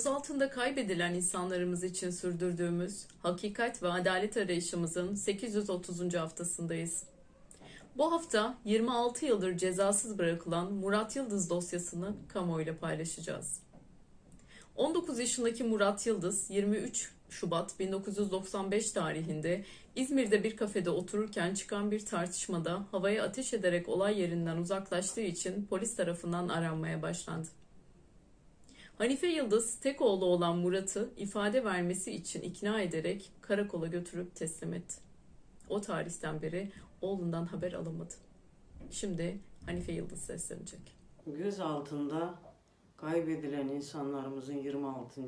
Gözaltında kaybedilen insanlarımız için sürdürdüğümüz hakikat ve adalet arayışımızın 830. haftasındayız. Bu hafta 26 yıldır cezasız bırakılan Murat Yıldız dosyasını kamuoyuyla paylaşacağız. 19 yaşındaki Murat Yıldız 23 Şubat 1995 tarihinde İzmir'de bir kafede otururken çıkan bir tartışmada havaya ateş ederek olay yerinden uzaklaştığı için polis tarafından aranmaya başlandı. Hanife Yıldız tek oğlu olan Murat'ı ifade vermesi için ikna ederek karakola götürüp teslim etti. O tarihten beri oğlundan haber alamadı. Şimdi Hanife Yıldız seslenecek. Göz altında kaybedilen insanlarımızın 26.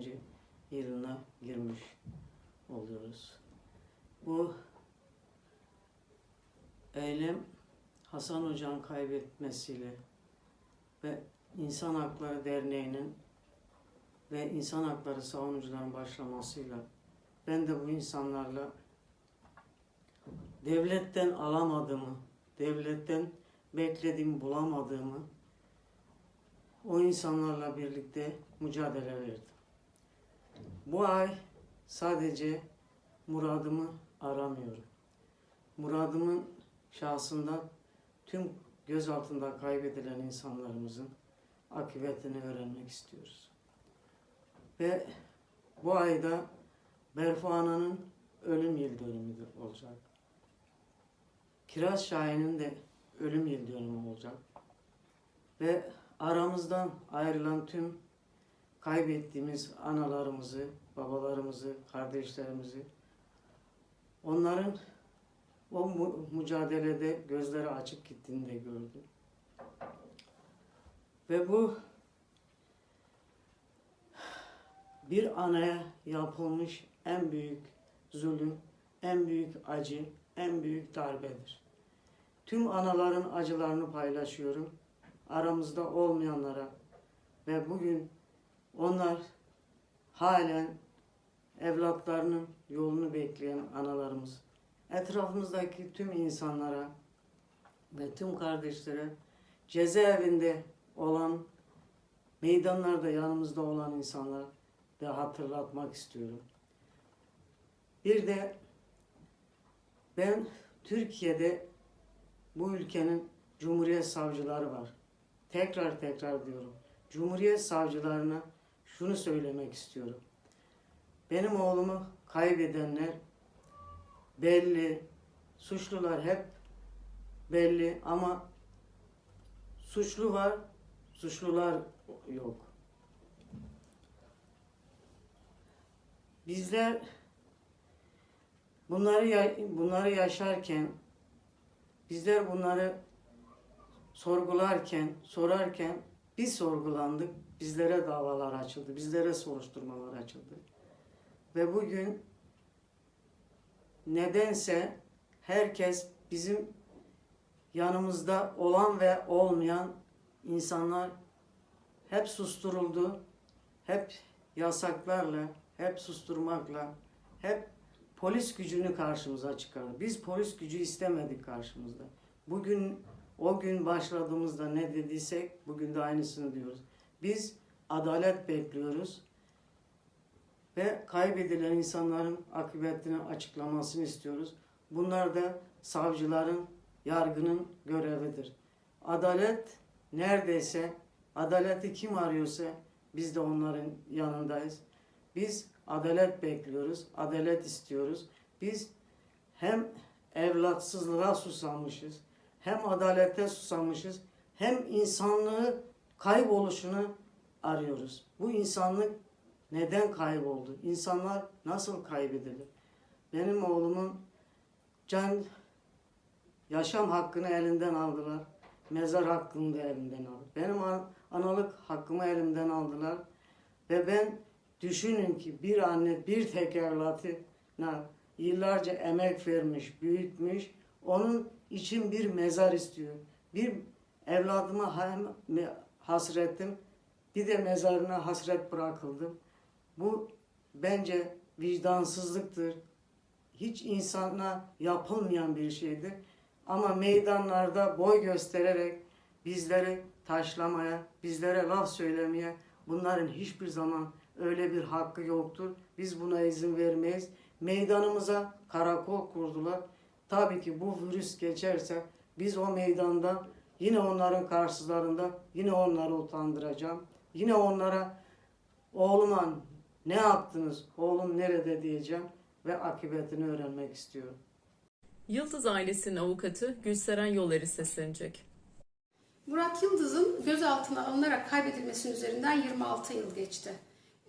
yılına girmiş oluyoruz. Bu eylem Hasan Hoca'nın kaybetmesiyle ve İnsan Hakları Derneği'nin ve İnsan Hakları Savunucuların başlamasıyla ben de bu insanlarla devletten alamadığımı, devletten beklediğimi bulamadığımı o insanlarla birlikte mücadele verdim. Bu ay sadece muradımı aramıyorum. Muradımın şahsında tüm göz altında kaybedilen insanlarımızın akıbetini öğrenmek istiyoruz. Ve bu ayda Berfu Ana'nın ölüm yıl dönümüdür olacak. Kiraz Şahin'in de ölüm yıl dönümü olacak. Ve aramızdan ayrılan tüm kaybettiğimiz analarımızı, babalarımızı, kardeşlerimizi onların o mücadelede gözleri açık gittiğini de gördüm. Ve bu bir anaya yapılmış en büyük zulüm, en büyük acı, en büyük darbedir. Tüm anaların acılarını paylaşıyorum. Aramızda olmayanlara ve bugün onlar halen evlatlarının yolunu bekleyen analarımız, etrafımızdaki tüm insanlara ve tüm kardeşlere cezaevinde olan, meydanlarda yanımızda olan insanlar de hatırlatmak istiyorum. Bir de ben Türkiye'de bu ülkenin Cumhuriyet savcıları var. Tekrar tekrar diyorum. Cumhuriyet savcılarına şunu söylemek istiyorum. Benim oğlumu kaybedenler belli, suçlular hep belli ama suçlu var, suçlular yok. Bizler bunları bunları yaşarken bizler bunları sorgularken, sorarken biz sorgulandık. Bizlere davalar açıldı. Bizlere soruşturmalar açıldı. Ve bugün nedense herkes bizim yanımızda olan ve olmayan insanlar hep susturuldu. Hep yasaklarla, hep susturmakla, hep polis gücünü karşımıza çıkardı. Biz polis gücü istemedik karşımızda. Bugün o gün başladığımızda ne dediysek bugün de aynısını diyoruz. Biz adalet bekliyoruz ve kaybedilen insanların akıbetini açıklamasını istiyoruz. Bunlar da savcıların, yargının görevidir. Adalet neredeyse, adaleti kim arıyorsa biz de onların yanındayız. Biz adalet bekliyoruz, adalet istiyoruz. Biz hem evlatsızlığa susamışız, hem adalete susamışız, hem insanlığı kayboluşunu arıyoruz. Bu insanlık neden kayboldu? İnsanlar nasıl kaybedilir? Benim oğlumun can yaşam hakkını elinden aldılar. Mezar hakkını da elinden aldılar. Benim an- analık hakkımı elimden aldılar. Ve ben düşünün ki bir anne bir tek evlatına yıllarca emek vermiş, büyütmüş. Onun için bir mezar istiyor. Bir evladıma hem hasretim, bir de mezarına hasret bırakıldım. Bu bence vicdansızlıktır. Hiç insana yapılmayan bir şeydir. Ama meydanlarda boy göstererek bizleri taşlamaya, bizlere laf söylemeye bunların hiçbir zaman öyle bir hakkı yoktur. Biz buna izin vermeyiz. Meydanımıza karakol kurdular. Tabii ki bu virüs geçerse biz o meydanda yine onların karşılarında yine onları utandıracağım. Yine onlara oğluma ne yaptınız, oğlum nerede diyeceğim ve akıbetini öğrenmek istiyorum. Yıldız ailesinin avukatı Gülseren Yoler'i seslenecek. Murat Yıldız'ın gözaltına alınarak kaybedilmesinin üzerinden 26 yıl geçti.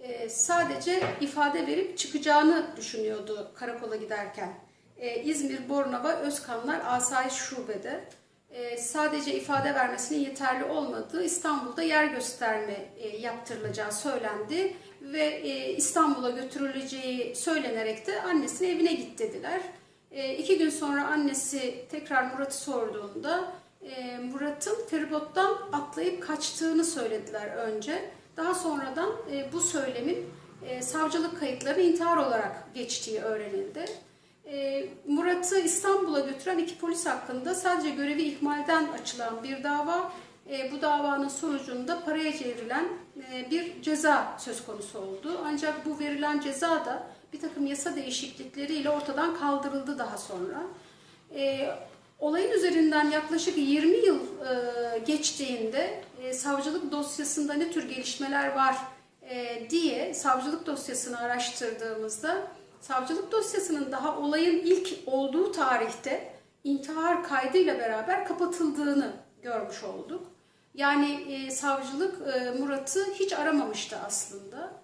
Ee, sadece ifade verip çıkacağını düşünüyordu karakola giderken. Ee, İzmir Bornova Özkanlar Asayiş Şube'de ee, sadece ifade vermesinin yeterli olmadığı İstanbul'da yer gösterme e, yaptırılacağı söylendi ve e, İstanbul'a götürüleceği söylenerek de annesine evine git dediler. E, iki gün sonra annesi tekrar Murat'ı sorduğunda e, Murat'ın feribottan atlayıp kaçtığını söylediler önce. Daha sonradan e, bu söylemin e, savcılık kayıtları intihar olarak geçtiği öğrenildi. E, Murat'ı İstanbul'a götüren iki polis hakkında sadece görevi ihmalden açılan bir dava, e, bu davanın sonucunda paraya çevrilen e, bir ceza söz konusu oldu. Ancak bu verilen ceza da bir takım yasa değişiklikleriyle ortadan kaldırıldı daha sonra. E, olayın üzerinden yaklaşık 20 yıl e, geçtiğinde e, savcılık dosyasında ne tür gelişmeler var e, diye savcılık dosyasını araştırdığımızda savcılık dosyasının daha olayın ilk olduğu tarihte intihar kaydıyla beraber kapatıldığını görmüş olduk. Yani savcılık Murat'ı hiç aramamıştı aslında.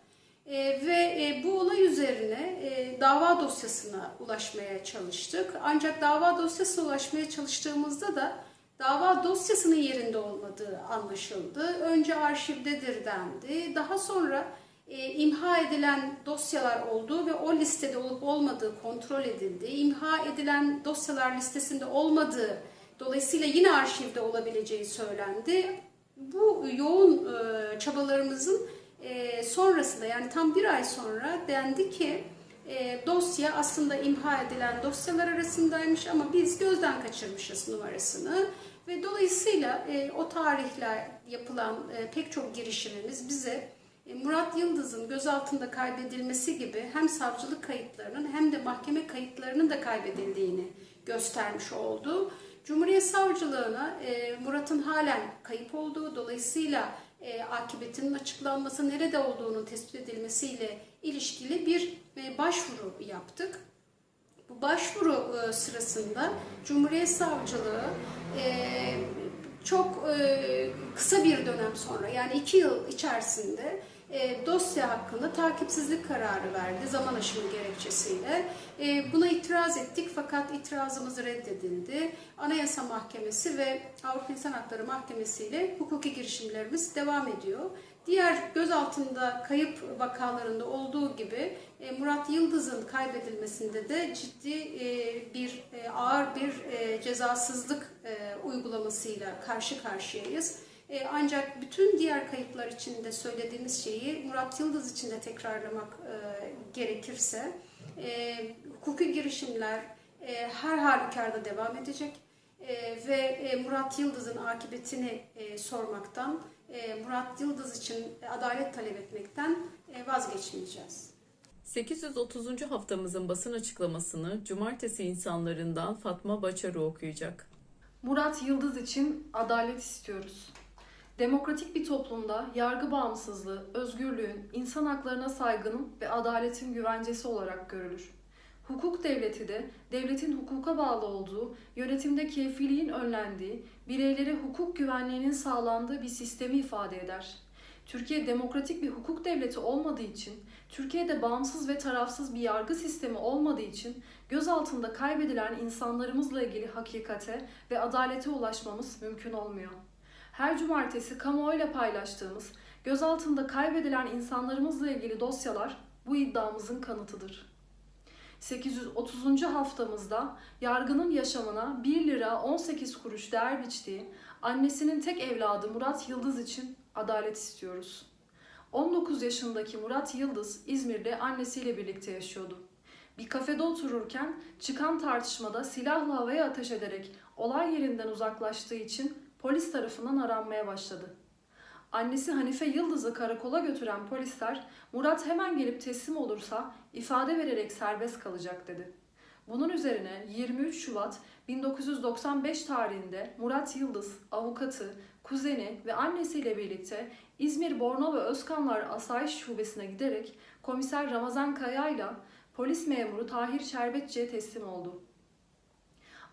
E, ve e, bu olay üzerine e, dava dosyasına ulaşmaya çalıştık. Ancak dava dosyasına ulaşmaya çalıştığımızda da dava dosyasının yerinde olmadığı anlaşıldı. Önce arşivdedir dendi. Daha sonra e, imha edilen dosyalar olduğu ve o listede olup olmadığı kontrol edildi. İmha edilen dosyalar listesinde olmadığı dolayısıyla yine arşivde olabileceği söylendi. Bu yoğun e, çabalarımızın e, sonrasında yani tam bir ay sonra dendi ki e, dosya aslında imha edilen dosyalar arasındaymış ama biz gözden kaçırmışız numarasını ve dolayısıyla e, o tarihle yapılan e, pek çok girişimimiz bize e, Murat Yıldız'ın gözaltında kaybedilmesi gibi hem savcılık kayıtlarının hem de mahkeme kayıtlarının da kaybedildiğini göstermiş oldu. Cumhuriyet Savcılığına e, Murat'ın halen kayıp olduğu dolayısıyla e, akıbetinin açıklanması, nerede olduğunun tespit edilmesiyle ilişkili bir e, başvuru yaptık. Bu başvuru e, sırasında Cumhuriyet Savcılığı e, çok e, kısa bir dönem sonra yani iki yıl içerisinde e, dosya hakkında takipsizlik kararı verdi zaman aşımı gerekçesiyle. E, buna itiraz ettik fakat itirazımız reddedildi. Anayasa Mahkemesi ve Avrupa İnsan Hakları Mahkemesi ile hukuki girişimlerimiz devam ediyor. Diğer gözaltında kayıp vakalarında olduğu gibi e, Murat Yıldız'ın kaybedilmesinde de ciddi e, bir e, ağır bir cezasızlık uygulamasıyla karşı karşıyayız. E, ancak bütün diğer kayıplar için de söylediğimiz şeyi Murat Yıldız için de tekrarlamak e, gerekirse e, hukuki girişimler e, her halükarda devam edecek e, ve e, Murat Yıldız'ın akıbetini e, sormaktan, e, Murat Yıldız için adalet talep etmekten e, vazgeçmeyeceğiz. 830. haftamızın basın açıklamasını Cumartesi insanlarından Fatma Baçarı okuyacak. Murat Yıldız için adalet istiyoruz. Demokratik bir toplumda yargı bağımsızlığı, özgürlüğün, insan haklarına saygının ve adaletin güvencesi olarak görülür. Hukuk devleti de devletin hukuka bağlı olduğu, yönetimde keyfiliğin önlendiği, bireylere hukuk güvenliğinin sağlandığı bir sistemi ifade eder. Türkiye demokratik bir hukuk devleti olmadığı için, Türkiye'de bağımsız ve tarafsız bir yargı sistemi olmadığı için gözaltında kaybedilen insanlarımızla ilgili hakikate ve adalete ulaşmamız mümkün olmuyor. Her cumartesi kamuoyuyla paylaştığımız gözaltında kaybedilen insanlarımızla ilgili dosyalar bu iddiamızın kanıtıdır. 830. haftamızda yargının yaşamına 1 lira 18 kuruş değer biçtiği annesinin tek evladı Murat Yıldız için adalet istiyoruz. 19 yaşındaki Murat Yıldız İzmir'de annesiyle birlikte yaşıyordu. Bir kafede otururken çıkan tartışmada silahla havaya ateş ederek olay yerinden uzaklaştığı için polis tarafından aranmaya başladı. Annesi Hanife Yıldız'ı karakola götüren polisler Murat hemen gelip teslim olursa ifade vererek serbest kalacak dedi. Bunun üzerine 23 Şubat 1995 tarihinde Murat Yıldız, avukatı, kuzeni ve annesiyle birlikte İzmir Bornova Özkanlar Asayiş Şubesi'ne giderek komiser Ramazan Kaya ile polis memuru Tahir Şerbetçi'ye teslim oldu.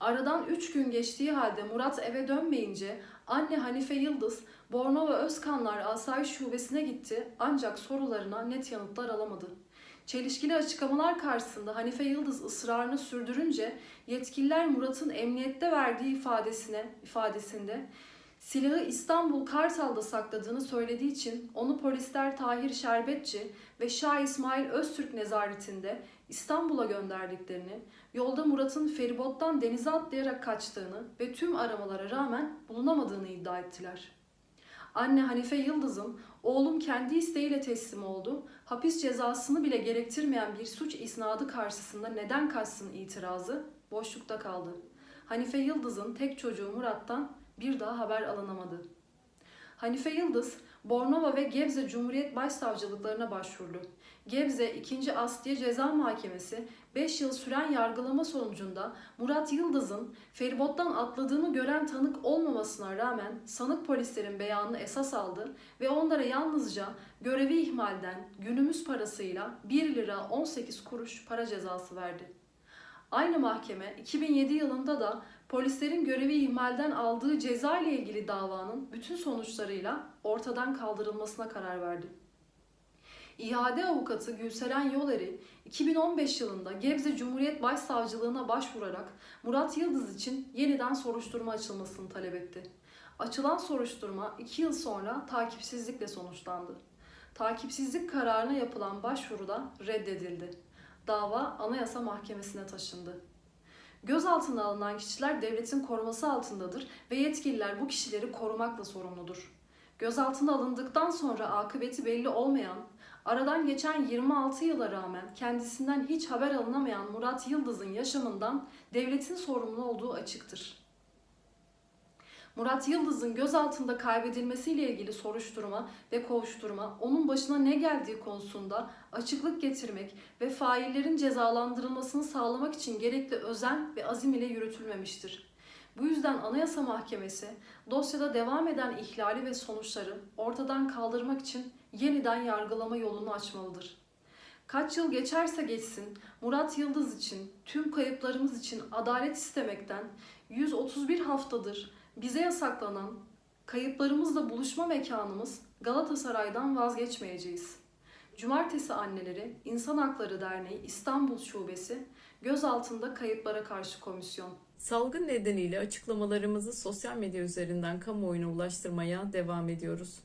Aradan 3 gün geçtiği halde Murat eve dönmeyince anne Hanife Yıldız Bornova Özkanlar Asayiş Şubesi'ne gitti ancak sorularına net yanıtlar alamadı. Çelişkili açıklamalar karşısında Hanife Yıldız ısrarını sürdürünce yetkililer Murat'ın emniyette verdiği ifadesine ifadesinde silahı İstanbul Kartal'da sakladığını söylediği için onu polisler Tahir Şerbetçi ve Şah İsmail Öztürk nezaretinde İstanbul'a gönderdiklerini, yolda Murat'ın feribottan denize atlayarak kaçtığını ve tüm aramalara rağmen bulunamadığını iddia ettiler. Anne Hanife Yıldız'ın oğlum kendi isteğiyle teslim oldu, hapis cezasını bile gerektirmeyen bir suç isnadı karşısında neden kaçsın itirazı boşlukta kaldı. Hanife Yıldız'ın tek çocuğu Murat'tan bir daha haber alınamadı. Hanife Yıldız, Bornova ve Gebze Cumhuriyet Başsavcılıklarına başvurdu. Gebze 2. Asliye Ceza Mahkemesi 5 yıl süren yargılama sonucunda Murat Yıldız'ın feribottan atladığını gören tanık olmamasına rağmen sanık polislerin beyanını esas aldı ve onlara yalnızca görevi ihmalden günümüz parasıyla 1 lira 18 kuruş para cezası verdi. Aynı mahkeme 2007 yılında da polislerin görevi ihmalden aldığı ceza ile ilgili davanın bütün sonuçlarıyla ortadan kaldırılmasına karar verdi. İade avukatı Gülseren Yoleri 2015 yılında Gebze Cumhuriyet Başsavcılığına başvurarak Murat Yıldız için yeniden soruşturma açılmasını talep etti. Açılan soruşturma 2 yıl sonra takipsizlikle sonuçlandı. Takipsizlik kararına yapılan başvuru da reddedildi. Dava Anayasa Mahkemesi'ne taşındı. Gözaltına alınan kişiler devletin koruması altındadır ve yetkililer bu kişileri korumakla sorumludur. Gözaltına alındıktan sonra akıbeti belli olmayan, aradan geçen 26 yıla rağmen kendisinden hiç haber alınamayan Murat Yıldız'ın yaşamından devletin sorumlu olduğu açıktır. Murat Yıldız'ın gözaltında kaybedilmesiyle ilgili soruşturma ve kovuşturma onun başına ne geldiği konusunda açıklık getirmek ve faillerin cezalandırılmasını sağlamak için gerekli özen ve azim ile yürütülmemiştir. Bu yüzden Anayasa Mahkemesi dosyada devam eden ihlali ve sonuçları ortadan kaldırmak için yeniden yargılama yolunu açmalıdır. Kaç yıl geçerse geçsin Murat Yıldız için, tüm kayıplarımız için adalet istemekten 131 haftadır bize yasaklanan kayıplarımızla buluşma mekanımız Galatasaray'dan vazgeçmeyeceğiz. Cumartesi Anneleri İnsan Hakları Derneği İstanbul Şubesi gözaltında kayıplara karşı komisyon. Salgın nedeniyle açıklamalarımızı sosyal medya üzerinden kamuoyuna ulaştırmaya devam ediyoruz.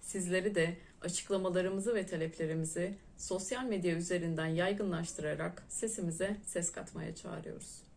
Sizleri de açıklamalarımızı ve taleplerimizi sosyal medya üzerinden yaygınlaştırarak sesimize ses katmaya çağırıyoruz.